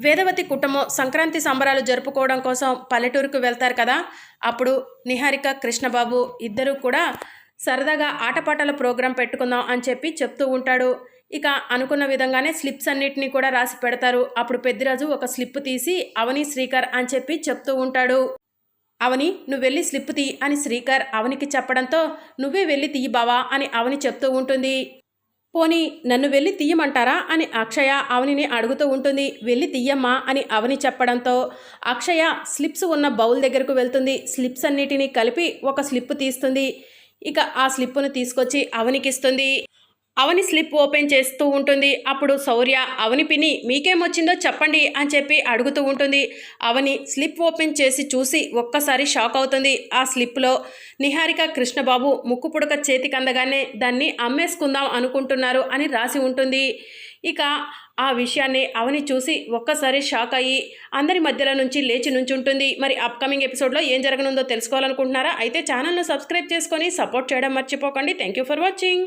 వేదవతి కుటుంబం సంక్రాంతి సంబరాలు జరుపుకోవడం కోసం పల్లెటూరుకు వెళ్తారు కదా. అప్పుడు నిహారిక కృష్ణబాబు ఇద్దరూ కూడా సరదాగా ఆటపాటల ప్రోగ్రాం పెట్టుకుందాం అని చెప్పి చెప్తూ ఉంటాడు. ఇక అనుకున్న విధంగానే స్లిప్స్ అన్నిటినీ కూడా రాసి పెడతారు. అప్పుడు పెద్దిరాజు ఒక స్లిప్ తీసి అవని శ్రీకర్ అని చెప్పి చెప్తూ ఉంటాడు. అవని నువ్వు వెళ్ళి స్లిప్ తీ అని శ్రీకర్ అవనికి చెప్పడంతో నువ్వే వెళ్ళి తీయి బావా అని అవని చెప్తూ ఉంటుంది. పోనీ నన్ను వెళ్ళి తీయమంటారా? అని అక్షయ అవనిని అడుగుతూ ఉంటుంది. వెళ్ళి తీయమ్మా అని అవని చెప్పడంతో అక్షయ స్లిప్స్ ఉన్న బౌల్ దగ్గరకు వెళ్తుంది. స్లిప్స్ అన్నిటినీ కలిపి ఒక స్లిప్ తీస్తుంది. ఇక ఆ స్లిప్పును తీసుకొచ్చి అవనికిస్తుంది. అవని స్లిప్ ఓపెన్ చేస్తూ ఉంటుంది. అప్పుడు శౌర్య అవని పిని మీకేమొచ్చిందో చెప్పండి అని చెప్పి అడుగుతూ ఉంటుంది. అవని స్లిప్ ఓపెన్ చేసి చూసి ఒక్కసారి షాక్ అవుతుంది. ఆ స్లిప్లో నిహారిక కృష్ణబాబు ముక్కు పుడక చేతికి అందగానే దాన్ని అమ్మేసుకుందాం అనుకుంటున్నారు అని రాసి ఉంటుంది. ఇక ఆ విషయాన్ని అవని చూసి ఒక్కసారి షాక్ అయ్యి అందరి మధ్యలో నుంచి లేచి నుంచుంటుంది. మరి అప్కమింగ్ ఎపిసోడ్లో ఏం జరగనుందో తెలుసుకోవాలనుకుంటున్నారా? అయితే ఛానల్ను సబ్స్క్రైబ్ చేసుకొని సపోర్ట్ చేయడం మర్చిపోకండి. Thank you for watching.